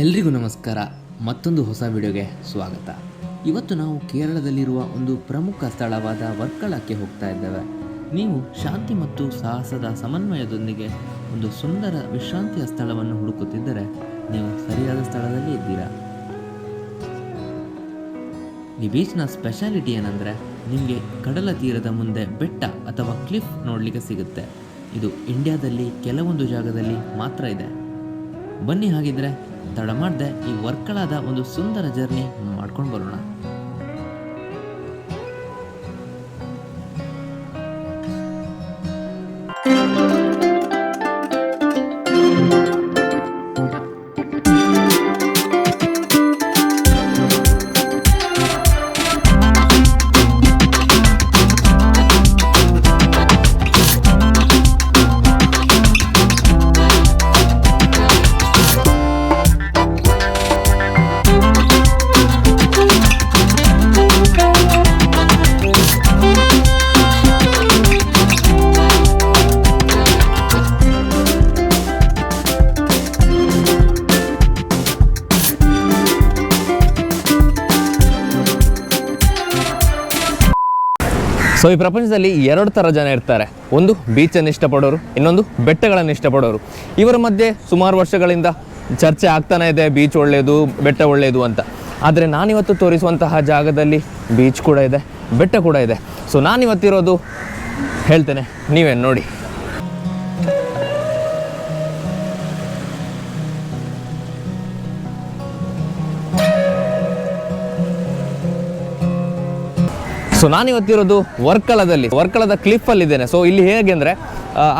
ಎಲ್ರಿಗೂ ನಮಸ್ಕಾರ. ಮತ್ತೊಂದು ಹೊಸ ವಿಡಿಯೋಗೆ ಸ್ವಾಗತ. ಇವತ್ತು ನಾವು ಕೇರಳದಲ್ಲಿರುವ ಒಂದು ಪ್ರಮುಖ ಸ್ಥಳವಾದ ವರ್ಕಳಕ್ಕೆ ಹೋಗ್ತಾ ಇದ್ದೇವೆ. ನೀವು ಶಾಂತಿ ಮತ್ತು ಸಾಹಸದ ಸಮನ್ವಯದೊಂದಿಗೆ ಒಂದು ಸುಂದರ ವಿಶ್ರಾಂತಿಯ ಸ್ಥಳವನ್ನು ಹುಡುಕುತ್ತಿದ್ದರೆ ನೀವು ಸರಿಯಾದ ಸ್ಥಳದಲ್ಲಿ ಇದ್ದೀರಾ? ಈ ಬೀಚ್ನ ಸ್ಪೆಷಾಲಿಟಿ ಏನಂದರೆ ನಿಮಗೆ ಕಡಲ ತೀರದ ಮುಂದೆ ಬೆಟ್ಟ ಅಥವಾ ಕ್ಲಿಫ್ ನೋಡಲಿಕ್ಕೆ ಸಿಗುತ್ತೆ. ಇದು ಇಂಡಿಯಾದಲ್ಲಿ ಕೆಲವೊಂದು ಜಾಗದಲ್ಲಿ ಮಾತ್ರ ಇದೆ. ಬನ್ನಿ ಹಾಗಿದ್ರೆ ತಡ ಮಾಡದೆ ಈ ವರ್ಕಳಾದ ಒಂದು ಸುಂದರ ಜರ್ನಿ ಮಾಡ್ಕೊಂಡು ಬರೋಣ. ಸೊ ಈ ಪ್ರಪಂಚದಲ್ಲಿ ಎರಡು ಥರ ಜನ ಇರ್ತಾರೆ. ಒಂದು ಬೀಚನ್ನು ಇಷ್ಟಪಡೋರು, ಇನ್ನೊಂದು ಬೆಟ್ಟಗಳನ್ನು ಇಷ್ಟಪಡೋರು. ಇವರ ಮಧ್ಯೆ ಸುಮಾರು ವರ್ಷಗಳಿಂದ ಚರ್ಚೆ ಆಗ್ತಾನೆ ಇದೆ ಬೀಚ್ ಒಳ್ಳೆಯದು ಬೆಟ್ಟ ಒಳ್ಳೆಯದು ಅಂತ. ಆದರೆ ನಾನಿವತ್ತು ತೋರಿಸುವಂತಹ ಜಾಗದಲ್ಲಿ ಬೀಚ್ ಕೂಡ ಇದೆ, ಬೆಟ್ಟ ಕೂಡ ಇದೆ. ಸೊ ನಾನಿವತ್ತಿರೋದು ಹೇಳ್ತೇನೆ ನೀವೇನು ನೋಡಿ. ಸೊ ವರ್ಕಲದಲ್ಲಿ ವರ್ಕಲದ ಕ್ಲಿಫ್ ಅಲ್ಲಿ ಇದ್ದೇನೆ ಸೊ ಇಲ್ಲಿ ಹೇಗೆ ಅಂದರೆ,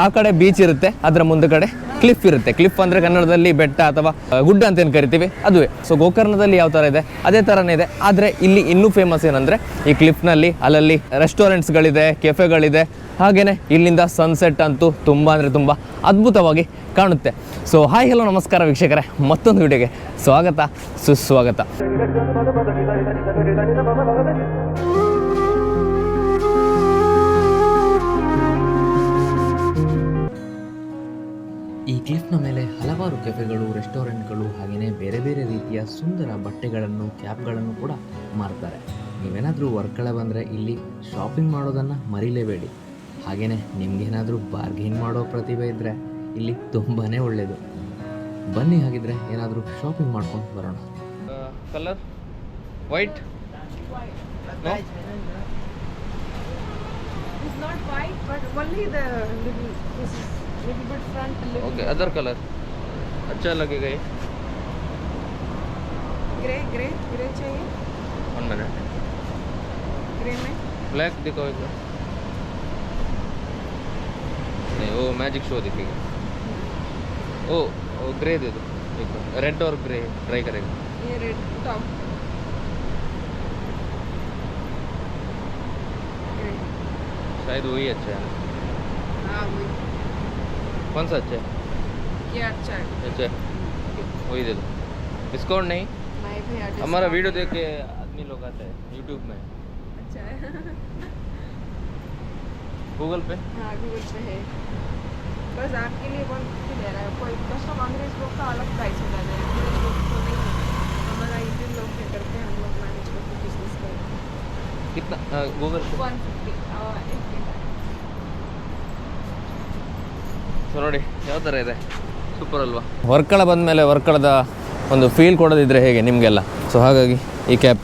ಆ ಕಡೆ ಬೀಚ್ ಇರುತ್ತೆ, ಅದರ ಮುಂದುಗಡೆ ಕ್ಲಿಫ್ ಇರುತ್ತೆ. ಕ್ಲಿಫ್ ಅಂದರೆ ಕನ್ನಡದಲ್ಲಿ ಬೆಟ್ಟ ಅಥವಾ ಗುಡ್ಡ ಅಂತ ಏನು ಕರಿತೀವಿ, ಅದುವೇ. ಸೊ ಗೋಕರ್ಣದಲ್ಲಿ ಯಾವ ಥರ ಇದೆ? ಅದೇ ಥರನೇ ಇದೆ. ಆದರೆ, ಇಲ್ಲಿ ಇನ್ನೂ ಫೇಮಸ್ ಏನಂದರೆ, ಈ ಕ್ಲಿಫ್ನಲ್ಲಿ ಅಲ್ಲಲ್ಲಿ ರೆಸ್ಟೋರೆಂಟ್ಸ್ಗಳಿದೆ ಕೆಫೆಗಳಿದೆ ಹಾಗೆಯೇ ಇಲ್ಲಿಂದ ಸನ್ಸೆಟ್ ಅಂತೂ ತುಂಬ ಅಂದರೆ ತುಂಬ ಅದ್ಭುತವಾಗಿ ಕಾಣುತ್ತೆ. ಸೊ ಹಾಯ್ ಹಲೋ ನಮಸ್ಕಾರ ವೀಕ್ಷಕರೇ. ಮತ್ತೊಂದು ವಿಡಿಯೋಗೆ ಸ್ವಾಗತ, ಸುಸ್ವಾಗತ. ಈ ಕ್ಲಿಫ್ನ ಮೇಲೆ ಹಲವಾರು ಕೆಫೆಗಳು ರೆಸ್ಟೋರೆಂಟ್ಗಳು ಹಾಗೆಯೇ ಬೇರೆ ಬೇರೆ ರೀತಿಯ ಸುಂದರ ಬಟ್ಟೆಗಳನ್ನು ಕ್ಯಾಪ್ಗಳನ್ನು ಕೂಡ ಮಾರ್ತಾರೆ ನೀವೇನಾದರೂ ವರ್ಕಳ ಬಂದರೆ ಇಲ್ಲಿ ಶಾಪಿಂಗ್ ಮಾಡೋದನ್ನು ಮರಿಲೇಬೇಡಿ. ಹಾಗೆಯೇ ನಿಮಗೇನಾದರೂ ಬಾರ್ಗೇನ್ ಮಾಡೋ ಪ್ರತಿಭೆ ಇದ್ದರೆ ಇಲ್ಲಿ ತುಂಬಾ ಒಳ್ಳೆಯದು ಬನ್ನಿ ಹಾಗಿದ್ರೆ ಏನಾದರೂ ಶಾಪಿಂಗ್ ಮಾಡ್ಕೊಂಡು ಬರೋಣ. Colour? White? It's not white, but only the little, okay other colour अच्छा लगेगा ये grey, grey, grey चाहिए, वन मिनट grey में? ब्लैक दिखाओ एक बार। नहीं वो मैजिक शो दिखेगा। ओ वो ग्रे दे दो। एक बार। रेड और ग्रे ट्राई करेगा। ये top. Grey. शायद वही अच्छा है। हाँ वही। कौन सा अच्छा है? ये अच्छा है। अच्छा है। वही दे दो। डिस्काउंट नहीं? नहीं हमारा वीडियो देख के आदमी लोग आते हैं यूट्यूब में। अच्छा है। गूगल पे? हाँ गूगल पे है। बस आपके लिए फिफ्टी ले रहा है। कोई कस्टम अंग्रेज़ लोग का अलग प्राइस हो जाता है। अंग्रेज़ लोग तो नहीं हमारा इंडियन लोग क्या करते हैं? हम लोग मैनेज करके बिज़नेस करते हैं। कितना गूगल पे? वन फिफ्टी ಸೊ ನೋಡಿ, ಯಾವ ಥರ ಇದೆ? ಸೂಪರ್ ಅಲ್ವಾ? ವರ್ಕಳ ಬಂದಮೇಲೆ ವರ್ಕಳದ ಒಂದು ಫೀಲ್ ಕೊಡೋದಿದ್ರೆ ಹೇಗೆ ನಿಮಗೆಲ್ಲ? ಸೊ ಹಾಗಾಗಿ ಈ ಕ್ಯಾಬ್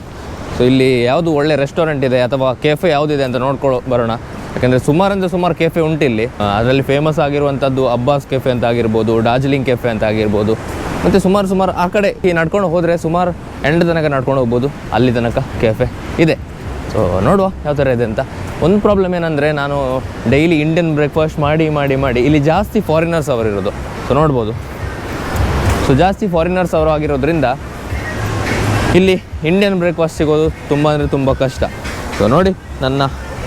ಸೊ ಇಲ್ಲಿ ಯಾವುದು ಒಳ್ಳೆ ರೆಸ್ಟೋರೆಂಟ್ ಇದೆ ಅಥವಾ ಕೆಫೆ ಯಾವುದಿದೆ ಅಂತ ನೋಡ್ಕೊಳ್ಳೋ ಬರೋಣ. ಯಾಕಂದರೆ ಸುಮಾರು ಸುಮಾರು ಕೆಫೆ ಉಂಟು ಇಲ್ಲಿ. ಅದರಲ್ಲಿ ಫೇಮಸ್ ಆಗಿರುವಂಥದ್ದು ಅಬ್ಬಾಸ್ ಕೆಫೆ ಅಂತ ಆಗಿರ್ಬೋದು ಡಾರ್ಜಿಲಿಂಗ್ ಕೆಫೆ ಅಂತ ಆಗಿರ್ಬೋದು. ಮತ್ತು ಸುಮಾರು ಸುಮಾರು ಆ ಕಡೆ ಈ ನಡ್ಕೊಂಡು ಹೋದರೆ ಸುಮಾರು ಎಂಡ್ ತನಕ ನಡ್ಕೊಂಡು ಹೋಗ್ಬೋದು. ಅಲ್ಲಿ ತನಕ ಕೆಫೆ ಇದೆ. ಸೊ ನೋಡುವ ಯಾವ ಥರ ಇದೆ ಅಂತ. ಒಂದು ಪ್ರಾಬ್ಲಮ್ ಏನಂದರೆ ನಾನು ಡೈಲಿ ಇಂಡಿಯನ್ ಬ್ರೇಕ್ಫಾಸ್ಟ್ ಮಾಡಿ ಮಾಡಿ ಮಾಡಿ, ಇಲ್ಲಿ ಜಾಸ್ತಿ ಫಾರಿನರ್ಸ್ ಅವರು ಇರೋದು. ಸೊ ನೋಡ್ಬೋದು. ಸೊ ಜಾಸ್ತಿ ಫಾರಿನರ್ಸ್ ಅವರು ಆಗಿರೋದ್ರಿಂದ ಇಲ್ಲಿ ಇಂಡಿಯನ್ ಬ್ರೇಕ್ಫಾಸ್ಟ್ ಸಿಗೋದು ತುಂಬ ಅಂದರೆ ತುಂಬ ಕಷ್ಟ. ಸೊ ನೋಡಿ ನನ್ನ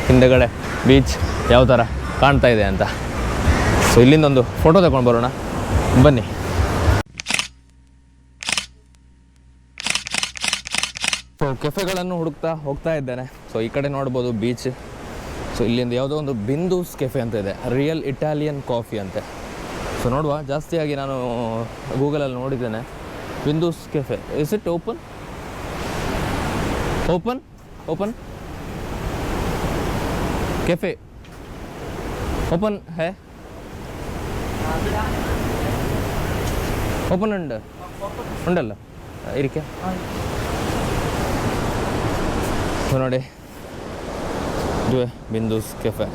ಹಿಂದೆಗಡೆ ಬೀಚ್ ಯಾವ ಥರ ಕಾಣ್ತಾ ಇದೆ ಅಂತ. ಸೊ ಇಲ್ಲಿಂದ ಒಂದು ಫೋಟೋ ತಗೊಂಡು ಬರೋಣ. ಬನ್ನಿ. ಕೆಫೆಗಳನ್ನು ಹುಡುಕ್ತಾ ಹೋಗ್ತಾ ಇದ್ದೇನೆ. ಸೊ ಈ ಕಡೆ ನೋಡ್ಬೋದು ಬೀಚ್ ಸೊ ಇಲ್ಲಿಂದ ಯಾವುದೋ ಒಂದು ಬಿಂದೂಸ್ ಕೆಫೆ ಅಂತ ಇದೆ. ರಿಯಲ್ ಇಟಾಲಿಯನ್ ಕಾಫಿ ಅಂತೆ. ಸೊ ನೋಡುವ. ಜಾಸ್ತಿಯಾಗಿ ನಾನು ಗೂಗಲಲ್ಲಿ ನೋಡಿದ್ದೇನೆ. Bindu's cafe. Is it open open open cafe open hey open ಉಂಡು ಉಂಡಲ್ಲ ಇರಿಕೆ ನೋಡಿ. ಬಿಂದೂಸ್ ಕೆಫೆ.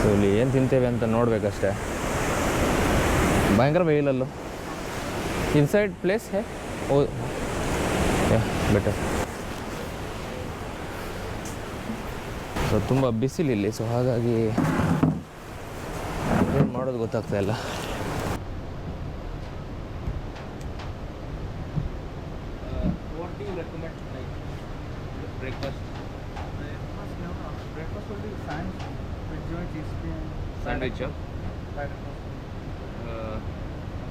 ಸೊ ಇಲ್ಲಿ ಏನು ತಿಂತೇವೆ ಅಂತ ನೋಡಬೇಕಷ್ಟೆ. ಭಯಂಕರ ವೆಯಿಲಲ್ಲೂ ಇನ್ಸೈಡ್ ಪ್ಲೇಸ್ ಹೇ? ಓ ಬೆಟರ್ ಸೊ ತುಂಬ ಬಿಸಿಲಿಲ್ಲಿ ಸೊ ಹಾಗಾಗಿ ಏನು ಮಾಡೋದು ಗೊತ್ತಾಗ್ತಾ ಇಲ್ಲ. Sandwich huh? fried toast. uh,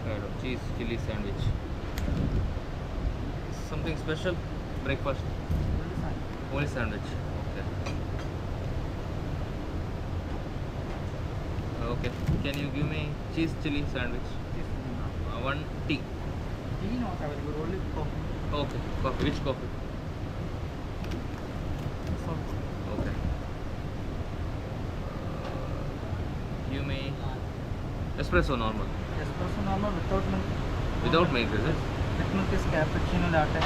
kind of cheese chili sandwich. Something special? Breakfast? Sandwich. only sandwich. Okay. Okay. Can you give me cheese chili sandwich? Cheese uh, one tea. Tea not available, only coffee. okay. Coffee. Which coffee espresso normal espresso normal without milk without milk is it with milk is cappuccino latte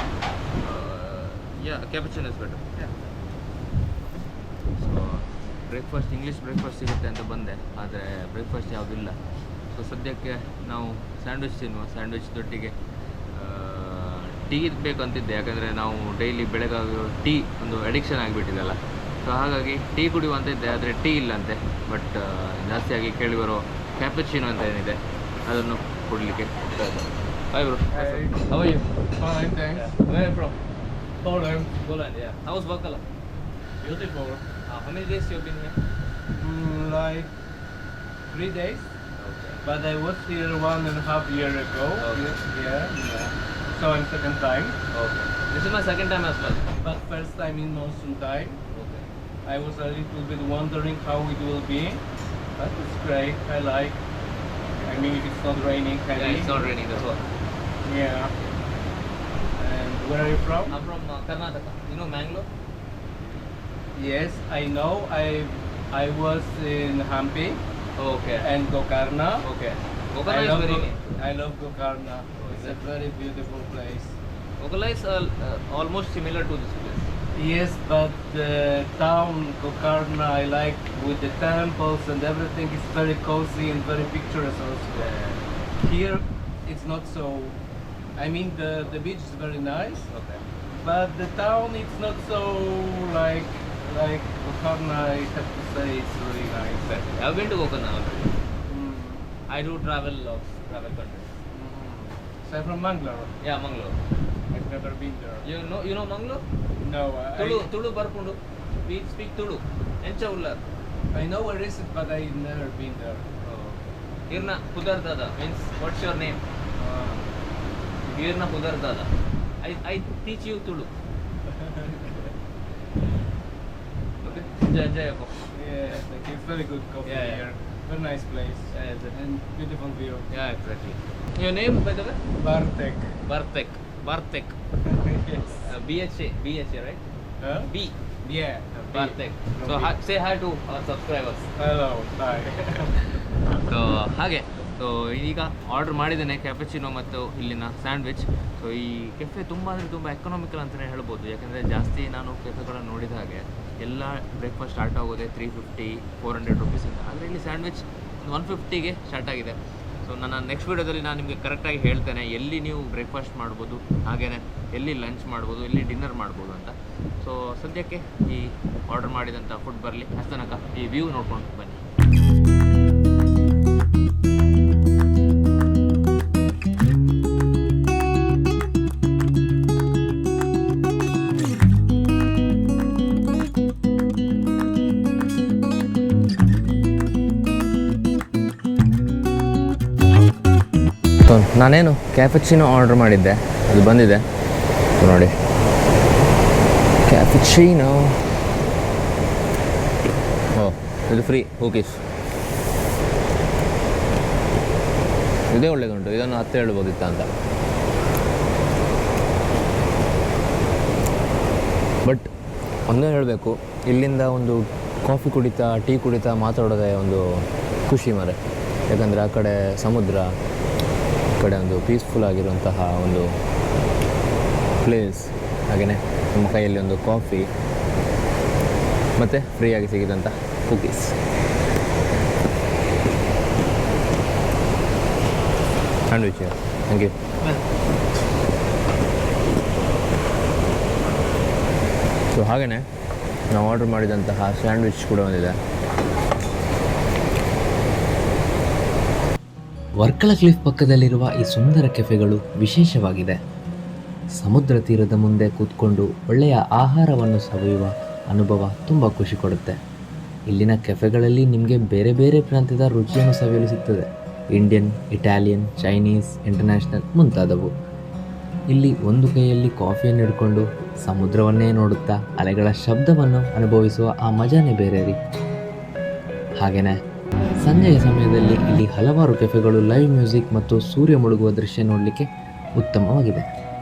yeah cappuccino is better. So breakfast English breakfast ಸಿಗುತ್ತೆ ಅಂತ ಬಂದೆ. ಆದರೆ breakfast ಯಾವುದಿಲ್ಲ so ಸದ್ಯಕ್ಕೆ ನಾವು sandwich ತಿನ್ನುವ sandwich ದೊಟ್ಟಿಗೆ. Tea ಬೇಕಂತಿದ್ದೆ ಯಾಕಂದರೆ ನಾವು ಡೈಲಿ ಬೆಳಗಾಗಿರೋ ಟೀ ಒಂದು ಅಡಿಕ್ಷನ್ ಆಗಿಬಿಟ್ಟಿದೆಲ್ಲ. ಸೊ ಹಾಗಾಗಿ ಟೀ ಕುಡಿಯುವಂತಿದ್ದೆ ಆದರೆ ಟೀ ಇಲ್ಲಂತೆ ಬಟ್ ಜಾಸ್ತಿಯಾಗಿ ಕೇಳಿ ಬರೋ ಕ್ಯಾಪಚಿನೋ ಅಂತ ಏನಿದೆ ಅದನ್ನು ಕುಡಲಿಕ್ಕೆ ಹೋಗ್ತಾ ಇದ್ದೆ hi bro how you Fine, thanks. Where from Poland. Poland, yeah. How's Bakala? Beautiful. Uh, how many days you've been here? Mm, like three days, Okay. but I was here one and a half year ago. Okay. Yeah, yeah. So I'm second time, Okay. This is my second time as well. but first time in monsoon time. Okay. I was a little bit wondering how it will be, but it's great. I like. I mean, if it's not raining heavy. Yeah, it's not raining as well. Yeah. And where are you from? I'm from uh, Karnataka. You know Mangalore? Yes, I know. I I was in Hampi Okay. and Gokarna. okay. I is very Go-. I love Gokarna. It's a very beautiful place. Kokala is uh, uh, almost similar to this place. Yes, but the town Gokarna I like with the temples and everything is very cozy and very picturesque also. Here it's not so. I mean the the beach is very nice, Okay. but the town it's not so like like Gokarna. I have to say it's really nice. I've been to Kokana already. Mm. I do travel of travel countries. Mm. So from Mangalore. Yeah, Mangalore. I've never been there. You know you know Mangalore? No, I, Tulu Tulu Barpundu. We speak Tulu. Encha Ullar. I know where is it, but I've never been there. Irna Hudardada means what's your name? Uh, Irna Hudardada. I, I teach you Tulu. Okay. Enjoy, enjoy your coffee. yeah, like it's very good coffee Yeah, yeah. Very nice place Yeah, yeah, and beautiful view. Yeah, exactly. Your name, by the way? Bartek. Bartek. Bartek. yes. Uh, BHA. BHA, right? Huh? B. Yeah. Bartek. No, So B. hi, say hi to our subscribers. Hello. Hi. So ಹಾಗೆ so ಈಗ order ಮಾಡಿದ್ದೇನೆ cappuccino ಮತ್ತು ಇಲ್ಲಿನ sandwich so ಈ cafe ತುಂಬ ಅಂದರೆ ತುಂಬ economical ಅಂತಲೇ ಹೇಳ್ಬೋದು ಯಾಕಂದರೆ ಜಾಸ್ತಿ ನಾನು ಕೆಫೆಗಳನ್ನು ನೋಡಿದ ಹಾಗೆ ಎಲ್ಲ ಬ್ರೇಕ್ಫಾಸ್ಟ್ ಸ್ಟಾರ್ಟ್ ಆಗೋದೆ ತ್ರೀ ಫಿಫ್ಟಿ ಫೋರ್ ಹಂಡ್ರೆಡ್ ರುಪೀಸಿಂದ ಆದರೆ ಇಲ್ಲಿ ಸ್ಯಾಂಡ್ವಿಚ್ ಒನ್ ಫಿಫ್ಟಿಗೆ ಸ್ಟಾರ್ಟ್ ಆಗಿದೆ. ಸೊ ನನ್ನ ನೆಕ್ಸ್ಟ್ ವೀಡಿಯೋದಲ್ಲಿ ನಾನು ನಿಮಗೆ ಕರೆಕ್ಟಾಗಿ ಹೇಳ್ತೇನೆ, ಎಲ್ಲಿ ನೀವು ಬ್ರೇಕ್ಫಾಸ್ಟ್ ಮಾಡ್ಬೋದು ಹಾಗೆಯೇ ಎಲ್ಲಿ ಲಂಚ್ ಮಾಡ್ಬೋದು, ಎಲ್ಲಿ ಡಿನ್ನರ್ ಮಾಡ್ಬೋದು ಅಂತ. ಸೊ ಸದ್ಯಕ್ಕೆ ಈ ಆರ್ಡರ್ ಮಾಡಿದಂಥ ಫುಡ್ ಬರಲಿ. ಅಷ್ಟು ತನಕ ಈ ವ್ಯೂ ನೋಡ್ಕೊಂಡು ಬನ್ನಿ. ನಾನೇನು ಕ್ಯಾಫೆಚಿನೋ ಆರ್ಡ್ರ್ ಮಾಡಿದ್ದೆ. ಅದು ಬಂದಿದೆ. ನೋಡಿ. ಕ್ಯಾಫೆಚಿನೋ ಓ, ಇದು ಫ್ರೀ ಓಕೀಸ್ ಇದೇ ಒಳ್ಳೆಯದುಂಟು ಇದನ್ನು ಹತ್ತು ಹೇಳ್ಬೋದಿತ್ತ ಅಂತ. ಬಟ್ ಒಂದೇ ಹೇಳಬೇಕು. ಇಲ್ಲಿಂದ ಒಂದು ಕಾಫಿ ಕುಡಿತಾ ಟೀ ಕುಡಿತಾ ಮಾತಾಡೋದೇ ಒಂದು ಖುಷಿ ಮರೆ. ಯಾಕಂದರೆ ಆ ಕಡೆ ಸಮುದ್ರ ಕಡೆ ಒಂದು ಪೀಸ್ಫುಲ್ ಆಗಿರುವಂತಹ ಒಂದು ಪ್ಲೇಸ್ ಹಾಗೆಯೇ ನಮ್ಮ ಕೈಯಲ್ಲಿ ಒಂದು ಕಾಫಿ ಮತ್ತು ಫ್ರೀಯಾಗಿ ಸಿಗಿದಂಥ cookies sandwich thank you? So ಹಾಗೆಯೇ ನಾವು ಆರ್ಡರ್ ಮಾಡಿದಂತಹ ಸ್ಯಾಂಡ್ವಿಚ್ ಕೂಡ ಒಂದಿದೆ. ವರ್ಕಳ ಕ್ಲಿಫ್ ಪಕ್ಕದಲ್ಲಿರುವ ಈ ಸುಂದರ ಕೆಫೆಗಳು ವಿಶೇಷವಾಗಿದೆ. ಸಮುದ್ರ ತೀರದ ಮುಂದೆ ಕೂತ್ಕೊಂಡು ಒಳ್ಳೆಯ ಆಹಾರವನ್ನು ಸವಿಯುವ ಅನುಭವ ತುಂಬ ಖುಷಿ ಕೊಡುತ್ತೆ. ಇಲ್ಲಿನ ಕೆಫೆಗಳಲ್ಲಿ ನಿಮಗೆ ಬೇರೆ ಬೇರೆ ಪ್ರಾಂತ್ಯದ ರುಚಿಯನ್ನು ಸವಿಯಲು ಸಿಗ್ತದೆ. ಇಂಡಿಯನ್, ಇಟಾಲಿಯನ್, ಚೈನೀಸ್, ಇಂಟರ್ನ್ಯಾಷನಲ್ ಮುಂತಾದವು. ಇಲ್ಲಿ ಒಂದು ಕೈಯಲ್ಲಿ ಕಾಫಿಯನ್ನು ಹಿಡ್ಕೊಂಡು ಸಮುದ್ರವನ್ನೇ ನೋಡುತ್ತಾ ಅಲೆಗಳ ಶಬ್ದವನ್ನು ಅನುಭವಿಸುವ ಆ ಮಜಾನೇ ಬೇರೆ ರೀ. ಹಾಗೆಯೇ ಸಂಜೆಯ ಸಮಯದಲ್ಲಿ ಇಲ್ಲಿ ಹಲವಾರು ಕೆಫೆಗಳು ಲೈವ್ ಮ್ಯೂಸಿಕ್ ಮತ್ತು ಸೂರ್ಯ ಮುಳುಗುವ ದೃಶ್ಯ ನೋಡಲಿಕ್ಕೆ ಉತ್ತಮವಾಗಿದೆ.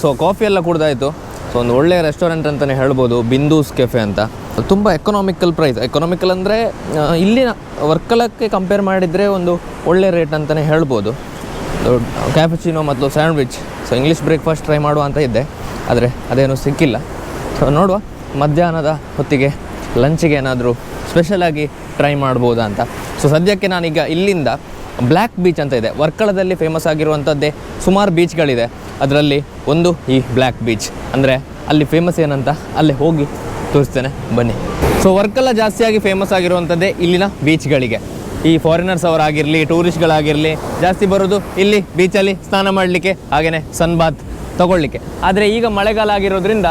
ಸೊ ಕಾಫಿ ಎಲ್ಲ ಕುಡ್ದಾಯಿತು. ಸೊ ಒಂದು ಒಳ್ಳೆಯ ರೆಸ್ಟೋರೆಂಟ್ ಅಂತಲೇ ಹೇಳ್ಬೋದು ಬಿಂದೂಸ್ ಕೆಫೆ ಅಂತ. ತುಂಬ ಎಕನಾಮಿಕಲ್ ಪ್ರೈಸ್ ಎಕನಾಮಿಕಲ್ ಅಂದರೆ ಇಲ್ಲಿನ ವರ್ಕಲಕ್ಕೆ ಕಂಪೇರ್ ಮಾಡಿದರೆ ಒಂದು ಒಳ್ಳೆ ರೇಟ್ ಅಂತಲೇ ಹೇಳ್ಬೋದು. ಕ್ಯಾಪಚಿನೋ ಮತ್ತು sandwich so English breakfast try ಮಾಡುವ ಅಂತ ಇದ್ದೆ. ಆದರೆ, ಅದೇನು ಸಿಕ್ಕಿಲ್ಲ. ಸೊ ನೋಡುವ ಮಧ್ಯಾಹ್ನದ ಹೊತ್ತಿಗೆ. ಲಂಚಿಗೆ ಏನಾದರೂ ಸ್ಪೆಷಲಾಗಿ ಟ್ರೈ ಮಾಡ್ಬೋದಾ ಅಂತ. ಸೊ ಸದ್ಯಕ್ಕೆ ನಾನೀಗ ಇಲ್ಲಿಂದ ಬ್ಲ್ಯಾಕ್ ಬೀಚ್ ಅಂತ ಇದೆ. ವರ್ಕಳದಲ್ಲಿ ಫೇಮಸ್ ಆಗಿರುವಂಥದ್ದೇ ಸುಮಾರು ಬೀಚ್ಗಳಿದೆ ಅದರಲ್ಲಿ ಒಂದು ಈ ಬ್ಲ್ಯಾಕ್ ಬೀಚ್ ಅಂದರೆ ಅಲ್ಲಿ ಫೇಮಸ್ ಏನಂತ ಅಲ್ಲಿ ಹೋಗಿ ತೋರಿಸ್ತೇನೆ. ಬನ್ನಿ. ಸೊ ವರ್ಕಲ್ಲ ಜಾಸ್ತಿಯಾಗಿ ಫೇಮಸ್ ಆಗಿರುವಂಥದ್ದೇ ಇಲ್ಲಿನ ಬೀಚ್ಗಳಿಗೆ ಈ ಫಾರಿನರ್ಸ್ ಅವರಾಗಿರಲಿ ಟೂರಿಸ್ಟ್ಗಳಾಗಿರಲಿ ಜಾಸ್ತಿ ಬರೋದು ಇಲ್ಲಿ ಬೀಚಲ್ಲಿ ಸ್ನಾನ ಮಾಡಲಿಕ್ಕೆ ಹಾಗೆಯೇ ಸನ್ ಬಾತ್ ತಗೊಳ್ಳಿಕ್ಕೆ ಆದರೆ ಈಗ ಮಳೆಗಾಲ ಆಗಿರೋದ್ರಿಂದ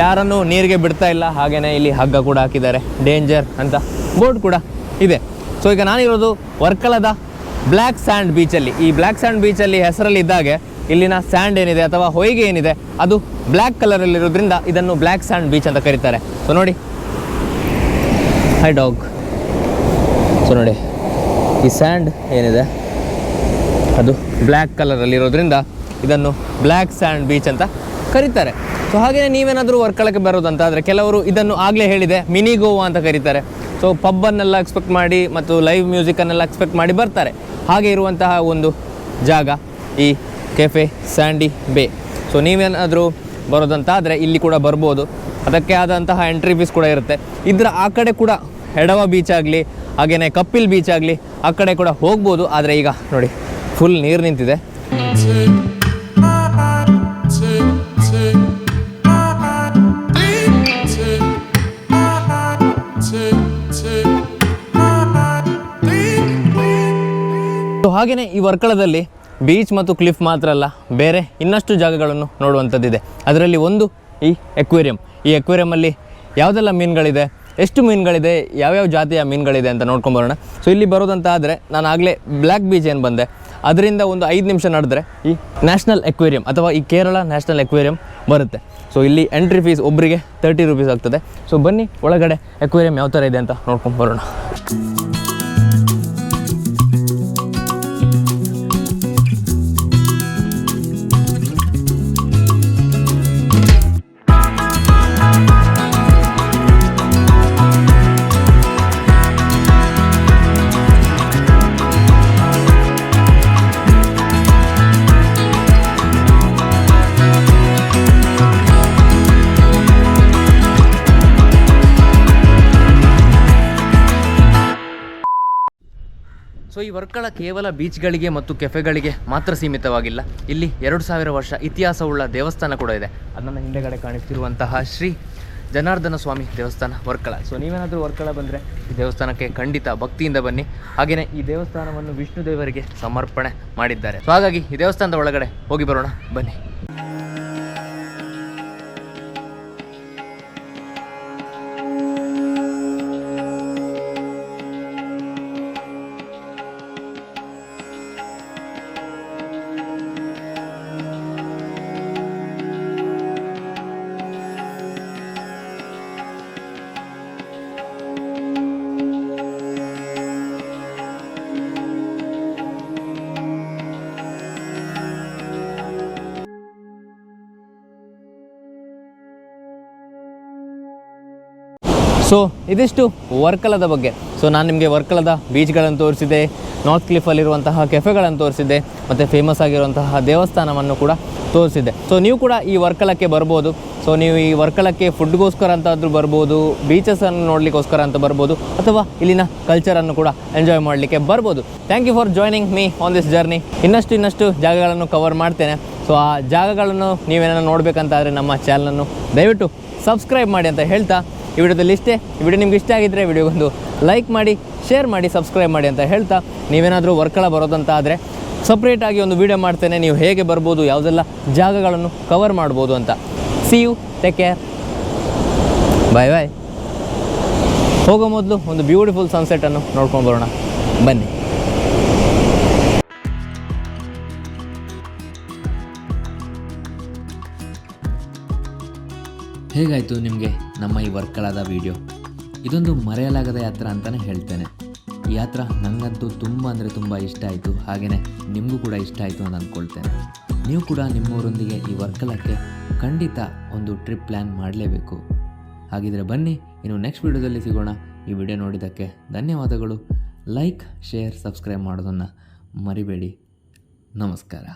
ಯಾರನ್ನು ನೀರಿಗೆ ಬಿಡ್ತಾ ಇಲ್ಲ ಹಾಗೆಯೇ ಇಲ್ಲಿ ಹಗ್ಗ ಕೂಡ ಹಾಕಿದ್ದಾರೆ. ಡೇಂಜರ್ ಅಂತ ಬೋರ್ಡ್ ಕೂಡ ಇದೆ. ಸೊ ಈಗ ನಾನಿರೋದು ವರ್ಕಲದ ಬ್ಲ್ಯಾಕ್ ಸ್ಯಾಂಡ್ ಬೀಚಲ್ಲಿ ಈ ಬ್ಲ್ಯಾಕ್ ಸ್ಯಾಂಡ್ ಬೀಚಲ್ಲಿ ಹೆಸರಲ್ಲಿ ಇದ್ದಾಗೆ ಇಲ್ಲಿನ ಸ್ಯಾಂಡ್ ಏನಿದೆ ಅಥವಾ ಹೊಯ್ಗೆ ಏನಿದೆ, ಅದು ಬ್ಲ್ಯಾಕ್ ಕಲರಲ್ಲಿರೋದ್ರಿಂದ ಇದನ್ನು ಬ್ಲ್ಯಾಕ್ ಸ್ಯಾಂಡ್ ಬೀಚ್ ಅಂತ ಕರೀತಾರೆ. ಸೊ ನೋಡಿ. ಹೈ ಡಾಗ್ ಸೊ ನೋಡಿ. ಈ ಸ್ಯಾಂಡ್ ಏನಿದೆ, ಅದು ಬ್ಲ್ಯಾಕ್ ಕಲರಲ್ಲಿರೋದ್ರಿಂದ ಇದನ್ನು ಬ್ಲ್ಯಾಕ್ ಸ್ಯಾಂಡ್ ಬೀಚ್ ಅಂತ ಕರೀತಾರೆ. ಸೊ ಹಾಗೆಯೇ ನೀವೇನಾದರೂ ವರ್ಕಳಕ್ಕೆ ಬರೋದಂತಾದರೆ ಕೆಲವರು ಇದನ್ನು ಆಗಲೇ ಹೇಳಿದೆ ಮಿನಿ ಗೋವಾ ಅಂತ ಕರೀತಾರೆ. ಸೊ ಪಬ್ಬನ್ನೆಲ್ಲ ಎಕ್ಸ್ಪೆಕ್ಟ್ ಮಾಡಿ ಮತ್ತು ಲೈವ್ ಮ್ಯೂಸಿಕನ್ನೆಲ್ಲ ಎಕ್ಸ್ಪೆಕ್ಟ್ ಮಾಡಿ ಬರ್ತಾರೆ. ಹಾಗೆ ಇರುವಂತಹ ಒಂದು ಜಾಗ ಈ ಕೆಫೆ ಸ್ಯಾಂಡಿ ಬೇ ಸೊ ನೀವೇನಾದರೂ ಬರೋದಂತಾದರೆ ಇಲ್ಲಿ ಕೂಡ ಬರ್ಬೋದು. ಅದಕ್ಕೆ ಆದಂತಹ ಎಂಟ್ರಿ ಫೀಸ್ ಕೂಡ ಇರುತ್ತೆ. ಇದರ ಆ ಕಡೆ ಕೂಡ ಎಡವ ಬೀಚ್ ಆಗಲಿ ಹಾಗೆಯೇ ಕಪಿಲ್ ಬೀಚ್ ಆಗಲಿ, ಆ ಕಡೆ ಕೂಡ ಹೋಗ್ಬೋದು. ಆದರೆ ಈಗ ನೋಡಿ ಫುಲ್ ನೀರು ನಿಂತಿದೆ. ಹಾಗೆಯೇ ಈ ವರ್ಕಳದಲ್ಲಿ ಬೀಚ್ ಮತ್ತು ಕ್ಲಿಫ್ ಮಾತ್ರ ಅಲ್ಲ, ಬೇರೆ ಇನ್ನಷ್ಟು ಜಾಗಗಳನ್ನು ನೋಡುವಂಥದ್ದಿದೆ. ಅದರಲ್ಲಿ ಒಂದು ಈ ಎಕ್ವೇರಿಯಂ ಈ ಎಕ್ವೇರಿಯಮಲ್ಲಿ ಯಾವುದೆಲ್ಲ ಮೀನುಗಳಿದೆ, ಎಷ್ಟು ಮೀನುಗಳಿದೆ, ಯಾವ್ಯಾವ ಜಾತಿಯ ಮೀನುಗಳಿದೆ ಅಂತ ನೋಡ್ಕೊಂಡು ಬರೋಣ. ಸೊ ಇಲ್ಲಿ ಬರೋದಂತ ಆದರೆ ನಾನು ಆಗಲೇ ಬ್ಲ್ಯಾಕ್ ಬೀಚ್ ಏನು ಬಂದೆ, ಅದರಿಂದ ಒಂದು ಐದು ನಿಮಿಷ ನಡೆದ್ರೆ ಈ ನ್ಯಾಷನಲ್ ಎಕ್ವೇರಿಯಂ ಅಥವಾ ಈ ಕೇರಳ ನ್ಯಾಷನಲ್ ಎಕ್ವೇರಿಯಂ ಬರುತ್ತೆ. ಸೊ ಇಲ್ಲಿ ಎಂಟ್ರಿ ಫೀಸ್ ಒಬ್ಬರಿಗೆ ತರ್ಟಿ ರುಪೀಸ್ ಆಗ್ತದೆ. ಸೊ ಬನ್ನಿ ಒಳಗಡೆ ಎಕ್ವೇರಿಯಂ ಯಾವ ಥರ ಇದೆ ಅಂತ ನೋಡ್ಕೊಂಡು ಬರೋಣ. ವರ್ಕಳ ಕೇವಲ ಬೀಚ್ಗಳಿಗೆ ಮತ್ತು ಕೆಫೆಗಳಿಗೆ ಮಾತ್ರ ಸೀಮಿತವಾಗಿಲ್ಲ. ಇಲ್ಲಿ ಎರಡು ಸಾವಿರ ವರ್ಷ ಇತಿಹಾಸವುಳ್ಳ ದೇವಸ್ಥಾನ ಕೂಡ ಇದೆ. ಅದನ್ನು ಹಿಂದೆಗಡೆ ಕಾಣಿಸ್ತಿರುವಂತಹ ಶ್ರೀ ಜನಾರ್ದನ ಸ್ವಾಮಿ ದೇವಸ್ಥಾನ ವರ್ಕಳ. ಸೊ ನೀವೇನಾದರೂ ವರ್ಕಳ ಬಂದರೆ ಈ ದೇವಸ್ಥಾನಕ್ಕೆ ಖಂಡಿತ ಭಕ್ತಿಯಿಂದ ಬನ್ನಿ. ಹಾಗೆಯೇ ಈ ದೇವಸ್ಥಾನವನ್ನು ವಿಷ್ಣು ದೇವರಿಗೆ ಸಮರ್ಪಣೆ ಮಾಡಿದ್ದಾರೆ. ಸೊ ಹಾಗಾಗಿ ಈ ದೇವಸ್ಥಾನದ ಒಳಗಡೆ ಹೋಗಿ ಬರೋಣ. ಬನ್ನಿ. ಸೊ ಇದಿಷ್ಟು ವರ್ಕಲದ ಬಗ್ಗೆ. ಸೊ ನಾನು ನಿಮಗೆ ವರ್ಕಲದ ಬೀಚ್ಗಳನ್ನು ತೋರಿಸಿದೆ ನಾರ್ತ್ ಕ್ಲಿಫಲ್ಲಿರುವಂತಹ ಕೆಫೆಗಳನ್ನು ತೋರಿಸಿದ್ದೆ ಮತ್ತು ಫೇಮಸ್ ಆಗಿರುವಂತಹ ದೇವಸ್ಥಾನವನ್ನು ಕೂಡ ತೋರಿಸಿದ್ದೆ ಸೊ ನೀವು ಕೂಡ ಈ ವರ್ಕಲಕ್ಕೆ ಬರ್ಬೋದು. ಸೊ ನೀವು ಈ ವರ್ಕಲಕ್ಕೆ ಫುಡ್ಗೋಸ್ಕರ ಅಂತಾದರೂ ಬರ್ಬೋದು ಬೀಚಸನ್ನು ನೋಡಲಿಕ್ಕೋಸ್ಕರ ಅಂತ ಬರ್ಬೋದು, ಅಥವಾ ಇಲ್ಲಿನ ಕಲ್ಚರನ್ನು ಕೂಡ ಎಂಜಾಯ್ ಮಾಡಲಿಕ್ಕೆ ಬರ್ಬೋದು. Thank you for joining me on this journey ಇನ್ನಷ್ಟು ಇನ್ನಷ್ಟು ಜಾಗಗಳನ್ನು ಕವರ್ ಮಾಡ್ತೇನೆ. ಸೊ ಆ ಜಾಗಗಳನ್ನು ನೀವೇನೋ ನೋಡಬೇಕಂತಾದರೆ ನಮ್ಮ ಚಾನಲನ್ನು ದಯವಿಟ್ಟು ಸಬ್ಸ್ಕ್ರೈಬ್ ಮಾಡಿ ಅಂತ ಹೇಳ್ತಾ ಈ ವಿಡಿಯೋದಲ್ಲಿ ಇಷ್ಟೇ. ಈ ವಿಡಿಯೋ ನಿಮ್ಗೆ ಇಷ್ಟ ಆಗಿದ್ದರೆ ವಿಡಿಯೋಗೊಂದು ಲೈಕ್ ಮಾಡಿ, ಶೇರ್ ಮಾಡಿ, ಸಬ್ಸ್ಕ್ರೈಬ್ ಮಾಡಿ ಅಂತ ಹೇಳ್ತಾ ನೀವೇನಾದರೂ ವರ್ಕಳ ಬರೋದಂತ ಆದರೆ ಸಪ್ರೇಟಾಗಿ ಒಂದು ವಿಡಿಯೋ ಮಾಡ್ತೇನೆ. ನೀವು ಹೇಗೆ ಬರ್ಬೋದು, ಯಾವುದೆಲ್ಲ ಜಾಗಗಳನ್ನು ಕವರ್ ಮಾಡ್ಬೋದು ಅಂತ. See you take care bye bye ಹೋಗೋ ಮೊದಲು ಒಂದು ಬ್ಯೂಟಿಫುಲ್ ಸನ್ಸೆಟನ್ನು ನೋಡ್ಕೊಂಡು ಬರೋಣ. ಬನ್ನಿ. ಹೇಗಾಯಿತು ನಿಮಗೆ ನಮ್ಮ ಈ ವರ್ಕಳಾದ ವಿಡಿಯೋ? ಇದೊಂದು ಮರೆಯಲಾಗದ ಯಾತ್ರಾ ಅಂತಲೇ ಹೇಳ್ತೇನೆ. ಈ ಯಾತ್ರಾ ನನಗಂತೂ ತುಂಬ ಅಂದರೆ ತುಂಬ ಇಷ್ಟ ಆಯಿತು. ಹಾಗೆಯೇ ನಿಮಗೂ ಕೂಡ ಇಷ್ಟ ಆಯಿತು ಅಂತ ಅಂದ್ಕೊಳ್ತೇನೆ ನೀವು ಕೂಡ ನಿಮ್ಮವರೊಂದಿಗೆ ಈ ವರ್ಕಲಕ್ಕೆ ಖಂಡಿತ ಒಂದು ಟ್ರಿಪ್ ಪ್ಲ್ಯಾನ್ ಮಾಡಲೇಬೇಕು. ಹಾಗಿದ್ರೆ ಬನ್ನಿ, ಇನ್ನು ನೆಕ್ಸ್ಟ್ ವಿಡಿಯೋದಲ್ಲಿ ಸಿಗೋಣ. ಈ ವಿಡಿಯೋ ನೋಡಿದ್ದಕ್ಕೆ ಧನ್ಯವಾದಗಳು. ಲೈಕ್, ಶೇರ್, ಸಬ್ಸ್ಕ್ರೈಬ್ ಮಾಡೋದನ್ನು ಮರಿಬೇಡಿ. ನಮಸ್ಕಾರ.